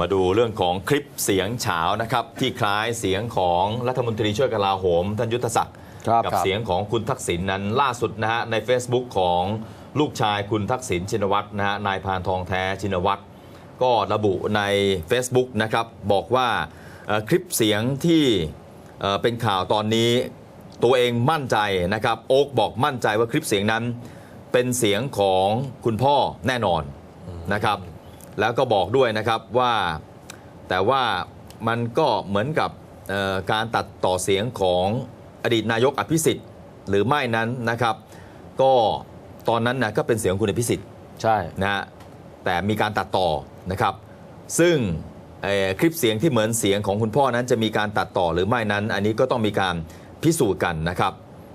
มาดูเรื่องของคลิปเสียงเฉานะครับที่คล้ายเสียงของรัฐมนตรีช่วยกลาโหมท่านยุทธศักดิ์ครับกับครับเสียงของคุณทักษิณนั้นล่าสุดนะฮะใน Facebook ของลูกชายคุณทักษิณชินวัตรนะฮะนายพานทองแท้ชินวัตรก็ระบุใน Facebook นะครับบอกว่าเอ่อคลิปเสียงที่เอ่อเป็นข่าวตอนนี้ตัวเองมั่นใจนะครับโอ๊กบอกมั่นใจว่าคลิปเสียงนั้นเป็นเสียงของคุณพ่อแน่นอนนะครับ แล้วก็บอกด้วยนะครับว่าแต่ว่ามันก็เหมือนกับเอ่อการตัดต่อเสียงของอดีตนายกอภิสิทธิ์หรือไม่นั้นนะครับ ก็ตอนนั้นนะก็เป็นเสียงคุณอภิสิทธิ์ใช่นะฮะแต่มีการตัดต่อนะครับ ซึ่งเอ่อคลิปเสียงที่เหมือนเสียงของคุณพ่อนั้นจะมีการตัดต่อหรือไม่นั้น อันนี้ก็ต้องมีการพิสูจน์กันนะครับ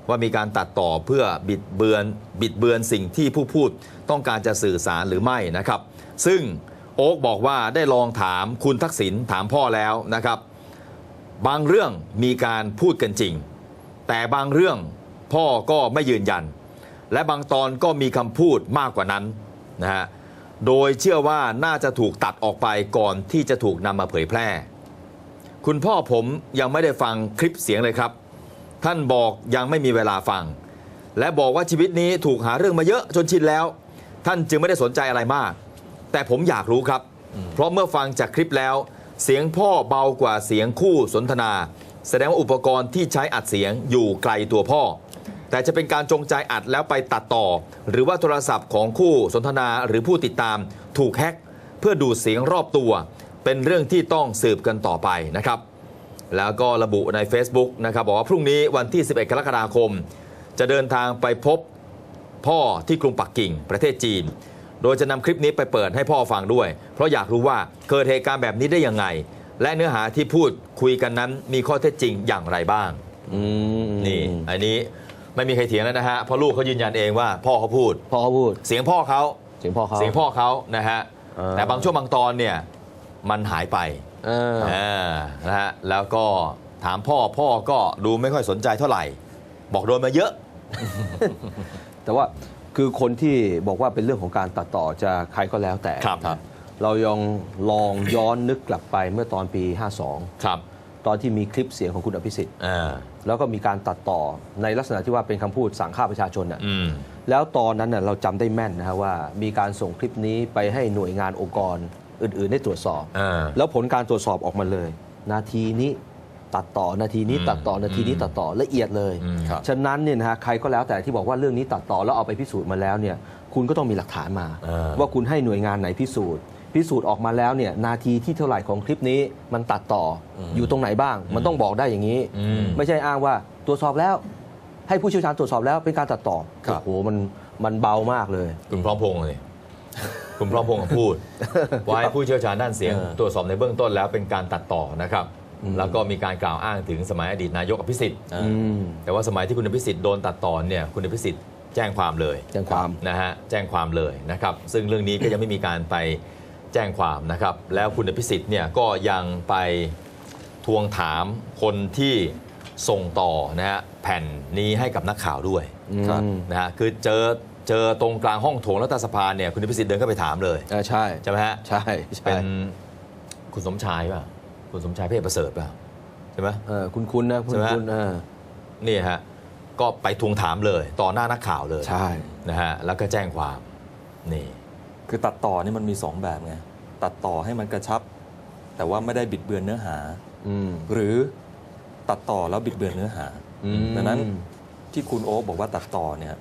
ว่ามีการตัดต่อเพื่อบิดเบือนบิดเบือนสิ่งที่ผู้พูดต้องการจะสื่อสารหรือไม่นะครับ ซึ่ง โอ๊กบอกว่าได้ลองถามคุณทักษิณถามพ่อแล้วนะครับ บางเรื่องมีการพูดกันจริง แต่บางเรื่องพ่อก็ไม่ยืนยัน และบางตอนก็มีคำพูดมากกว่านั้นนะฮะโดยเชื่อว่าน่าจะถูกตัดออกไปก่อนที่จะถูกนำมาเผยแพร่ คุณพ่อผมยังไม่ได้ฟังคลิปเสียงเลยครับ ท่านบอกยังไม่มีเวลาฟัง และบอกว่าชีวิตนี้ถูกหาเรื่องมาเยอะจนชินแล้ว ท่านจึงไม่ได้สนใจอะไรมาก แต่ผมอยากรู้ครับ เพราะเมื่อฟังจากคลิปแล้ว เสียงพ่อเบากว่าเสียงคู่สนทนา แสดงว่าอุปกรณ์ที่ใช้อัดเสียงอยู่ไกลตัวพ่อ แต่จะเป็นการจงใจอัดแล้วไปตัดต่อ หรือว่าโทรศัพท์ของคู่สนทนาหรือผู้ติดตาม ถูกแฮ็กเพื่อดูดเสียงรอบตัว เป็นเรื่องที่ต้องสืบกันต่อไปนะครับแล้วก็ระบุใน Facebook นะครับบอกว่าพรุ่งนี้วันที่ 11 กรกฎาคม จะเดินทางไปพบพ่อที่กรุงปักกิ่ง ประเทศจีน โดยจะนำคลิปนี้ไปเปิดให้พ่อฟังด้วย เพราะอยากรู้ว่าเกิดเหตุการณ์แบบนี้ได้ยังไง และเนื้อหาที่พูดคุยกันนั้นมีข้อเท็จจริงอย่างไรบ้างอืมนี่อันนี้ไม่มีใครเถียงแล้วนะฮะเพราะลูกเขายืนยันเองว่าพ่อเขาพูด พ่อเขาพูด เสียงพ่อเขาเสียงพ่อเขาเสียงพ่อเขานะฮะเออแต่บางช่วงบางตอนเนี่ยมันหายไปเอออ่านะฮะแล้วก็ถามพ่อพ่อก็ดูไม่ค่อยสนใจเท่าไหร่ บอกโดนมาเยอะ แต่ว่า คือคนที่บอกว่าเป็นเรื่องของการตัดต่อจะใครก็แล้วแต่ครับ เรายังลองย้อนนึกกลับไปเมื่อตอนปี 52 ครับตอนที่มีคลิปเสียงของคุณอภิสิทธิ์ อ่าแล้วก็มีการตัดต่อในลักษณะที่ว่าเป็นคำพูดสั่งฆ่าประชาชนน่ะ อืม แล้วตอนนั้นน่ะเราจำได้แม่นนะฮะว่า มีการส่งคลิปนี้ไปให้หน่วยงานองค์กรอื่น ๆ ได้ตรวจสอบ อ่า แล้วผลการตรวจสอบออกมาเลย นาทีนี้ ตัดต่อนาทีนี้อืมตัดต่อนาทีนี้อืมตัดต่อละเอียดเลยอืมครับฉะนั้นเนี่ยนะฮะใครก็แล้วแต่ที่บอกว่าเรื่องนี้ตัดต่อแล้วเอาไปพิสูจน์มาแล้วเนี่ยคุณก็ต้องมีหลักฐานมาอ่าว่าคุณให้หน่วยงานไหนพิสูจน์ พิสูจน์ออกมาแล้วเนี่ยนาทีที่เท่าไหร่ของคลิปนี้มันตัดต่อออยู่ตรงไหนบ้าง มันต้องบอกได้อย่างนี้อืมไม่ใช่อ้างว่าตรวจสอบแล้ว ให้ผู้เชี่ยวชาญตรวจสอบแล้วเป็นการตัดต่อครับโอ้โหมันมันเบามากเลย คุณพร้อมพงษ์เลยคุณพร้อมพงษ์พูดว่าให้ผู้เชี่ยวชาญด้านเสียงเออตรวจสอบในเบื้องต้นแล้วเป็นการตัดต่อนะครับ แล้วก็มีการกล่าวอ้างถึงสมัยอดีตนายกอภิสิทธิ์อืมแต่ว่าสมัยที่คุณอภิสิทธิ์โดนตัดต่อเนี่ยคุณอภิสิทธิ์แจ้งความเลยแจ้งความนะฮะแจ้งความเลยนะครับ ซึ่งเรื่องนี้ก็ยังไม่มีการไปแจ้งความนะครับ แล้วคุณอภิสิทธิ์เนี่ยก็ยังไปทวงถามคนที่ส่งต่อนะฮะแผ่นนี้ให้กับนักข่าวด้วยครับนะฮะคือเจอเจอตรงกลางห้องโถงรัฐสภาเนี่ยคุณอภิสิทธิ์เดินเข้าไปถามเลยเออใช่ใช่ไหมฮะใช่ใช่เป็นคุณสมชายป่ะ คุณสมชายเพศประเสริฐป่ะใช่ไหมเออคุณคุณนะคุณใช่ไหมคุณเออนี่ฮะก็ไปทวงถามเลย ต่อหน้านักข่าวเลยใช่นะฮะแล้วก็แจ้งความนี่คือตัดต่อนี่มันมี 2 แบบไงตัดต่อให้มันกระชับ แต่ว่าไม่ได้บิดเบือนเนื้อหาอืมหรือตัดต่อแล้วบิดเบือนเนื้อหาอืมดังนั้นที่คุณโอ๊คบอกว่าตัดต่อเนี่ย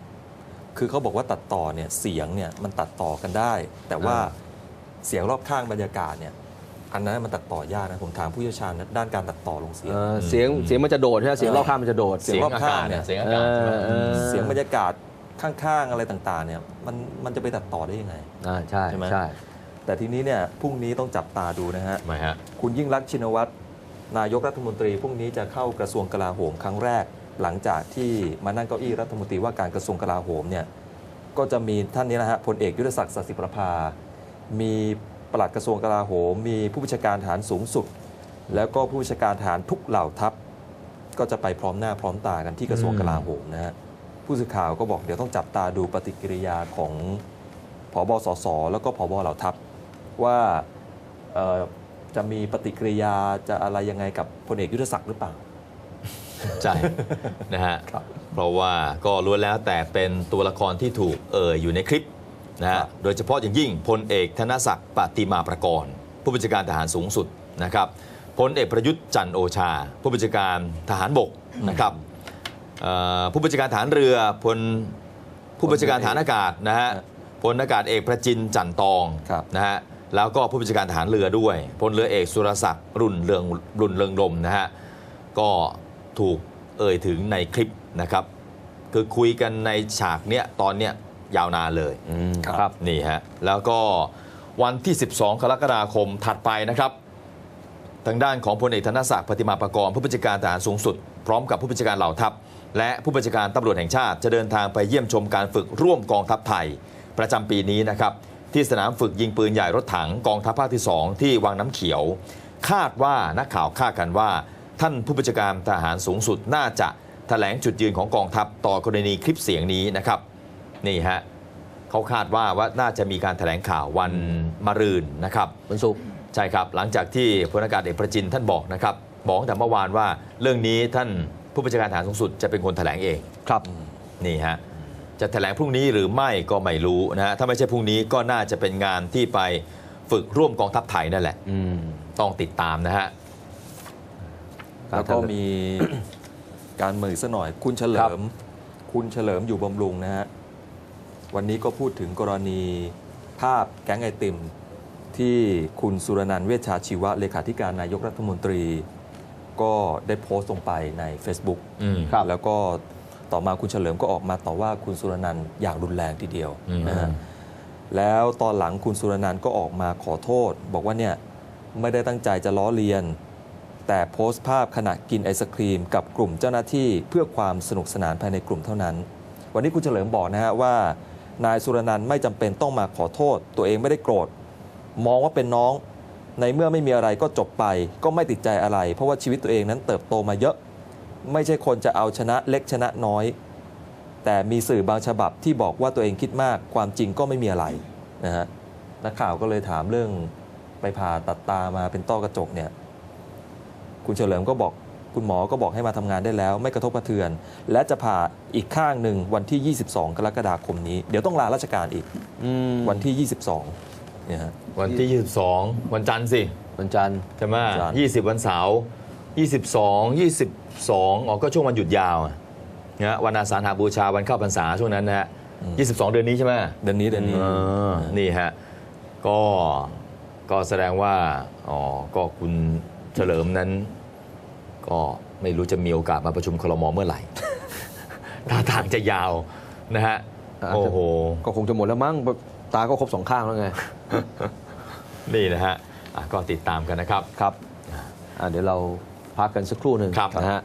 คือเขาบอกว่าตัดต่อเนี่ยเสียงเนี่ยมันตัดต่อกันได้ แต่ว่าเสียงรอบข้างบรรยากาศเนี่ย อันนั้นมันตัดต่อยากนะผมถามผู้เชี่ยวชาญด้านการตัดต่อลงเสียง เออเสียงเสียงมันจะโดดใช่ไหมเสียงรอบข้างมันจะโดด เสียงรอบข้างเนี่ย เสียงอากาศใช่ไหมเออเสียงบรรยากาศข้างๆอะไรต่างๆเนี่ยมันมันจะไปตัดต่อได้ยังไง อ่าใช่ใช่ไหม ใช่ แต่ทีนี้เนี่ยพรุ่งนี้ต้องจับตาดูนะฮะ ทำไมฮะ คุณยิ่งรักษณ์ชินวัตรนายกรัฐมนตรีพรุ่งนี้จะเข้ากระทรวงกลาโหมครั้งแรก หลังจากที่มานั่งเก้าอี้รัฐมนตรีว่าการกระทรวงกลาโหมเนี่ยก็จะมีท่านนี้นะฮะพลเอกยุทธศักดิ์สัสิประภา มี ปลัดกระทรวงกลาโหม มีผู้บัญชาการฐานสูงสุด แล้วก็ผู้บัญชาการฐานทุกเหล่าทัพ ก็จะไปพร้อมหน้าพร้อมตากันที่กระทรวงกลาโหมนะฮะผู้สื่อข่าวก็บอกเดี๋ยวต้องจับตาดูปฏิกิริยาของผบสสแล้วก็ผบเหล่าทัพ ว่าเอ่อจะมีปฏิกิริยาจะอะไรยังไงกับพลเอกยุทธศักดิ์หรือเปล่าใช่นะฮะครับเพราะว่าก็ล้วนแล้วแต่เป็นตัวละครที่ถูกเอ่ยอยู่ในคลิป นะคฮะรับโดยเฉพาะอย่างยิ่งพลเอกธนศักดิ์ปฏิมาประกรณ์ผู้บัญชาการทหารสูงสุดนะครับพลเอกประยุทธ์จันทร์โอชา ผู้บัญชาการทหารบกนะครับเอ่อผู้บัญชาการทหารเรือพลผู้บัญชาการทหารอากาศนะฮะพลอากาศเอกประจินจันทร์ตองครับนะฮะแล้วก็ผู้บัญชาการทหารเรือด้วยพลเรือเอกสุรศักดิ์รุ่นเรืองรุ่นเรืองลมนะฮะก็ถูกเอ่ยถึงในคลิปนะครับ คือคุยกันในฉากเนี้ยตอนเนี้ย ยาวนานเลยอืมครับครับนี่ฮะแล้วก็วันที่ 12 กรกฎาคมถัดไปนะครับ ทางด้านของพลเอกธนศักดิ์ปฏิมาประกอบผู้บัญชาการทหารสูงสุด พร้อมกับผู้บัญชาการเหล่าทัพ และผู้บัญชาการตำรวจแห่งชาติจะเดินทางไปเยี่ยมชมการฝึกร่วมกองทัพไทย ประจำปีนี้นะครับที่สนามฝึกยิงปืนใหญ่รถถังกองทัพภาคที่ 2 ที่วังน้ำเขียว คาดว่านักข่าวคาดกันว่า ท่านผู้บัญชาการทหารสูงสุดน่าจะแถลงจุดยืนของกองทัพต่อกรณีคลิปเสียงนี้นะครับ นี่ฮะเขาคาดว่าว่าน่าจะมีการแถลงข่าววันมะรืนนะครับวันศุกร์ใช่ครับหลังจากที่พลอากาศเอกประจินท่านบอกนะครับบอกตั้งแต่เมื่อวานว่าเรื่องนี้ท่านผู้บัญชาการทหารสูงสุดจะเป็นคนแถลงเองครับนี่ฮะจะแถลงพรุ่งนี้หรือไม่ก็ไม่รู้นะฮะถ้าไม่ใช่พรุ่งนี้ก็น่าจะเป็นงานที่ไปฝึกร่วมกองทัพไทยนั่นแหละอืมต้องติดตามนะฮะแล้วก็มีการเมืองอีกสักหน่อย คุณเฉลิครับมคุณเฉลิมอยู่บำรุงนะฮะ วันนี้ก็พูดถึงกรณีภาพแก๊งไอติม ที่คุณสุรนันท์เวชชาชีวะ เลขาธิการนายกรัฐมนตรี ก็ได้โพสต์ลงไปใน Facebook อืมครับแล้วก็ต่อมาคุณเฉลิมก็ออกมาต่อว่าคุณสุรนันท์อย่างรุนแรงทีเดียวอืมนะฮะแล้วตอนหลังคุณสุรนันท์ก็ออกมาขอโทษ บอกว่าเนี่ยไม่ได้ตั้งใจจะล้อเลียน แต่โพสต์ภาพขณะกินไอศครีม กับกลุ่มเจ้าหน้าที่เพื่อความสนุกสนานภายในกลุ่มเท่านั้น วันนี้คุณเฉลิมบอกนะฮะว่า นายสุรนันท์ไม่จำเป็นต้องมาขอโทษ ตัวเองไม่ได้โกรธ มองว่าเป็นน้อง ในเมื่อไม่มีอะไรก็จบไป ก็ไม่ติดใจอะไร เพราะว่าชีวิตตัวเองนั้นเติบโตมาเยอะ ไม่ใช่คนจะเอาชนะเล็กชนะน้อย แต่มีสื่อบางฉบับที่บอกว่าตัวเองคิดมาก ความจริงก็ไม่มีอะไรนะฮะนักข่าวก็เลยถามเรื่องไปผ่าตัดตามาเป็นต้อกระจกเนี่ย คุณเฉลิมก็บอก คุณหมอก็บอกให้มาทำงานได้แล้ว ไม่กระทบกระเทือน และจะผ่าอีกข้างหนึ่งวันที่ 22 กรกฎาคมนี้ เดี๋ยวต้องลาราชการอีกอืมวันที่ 22เนี่ยฮะวันที่ 22 วันจันทร์สิวันจันทร์ใช่ไหมวันจันทร์ยี่สิบวันเสาร์22 22อ๋อก็ช่วงวันหยุดยาวอะนะฮะวันอาสาฬหาบูชาวันเข้าพรรษาช่วงนั้นนะฮะ22เดือนนี้ใช่ไหมเดือนนี้เดือนนี้เออนี่ฮะก็ก็แสดงว่าอ๋อก็คุณเฉลิมนั้น ก็ไม่รู้จะมีโอกาสมาประชุมคลมเมื่อไหร่ ท่าทางจะยาวนะฮะอาจจะโอ้โห ก็คงจะหมดแล้วมั้ง ตาก็ครบสองข้างแล้วไง นี่นะฮะอะก็ติดตามกันนะครับ ครับอะเดี๋ยวเราพักกันสักครู่หนึ่งครับนะฮะ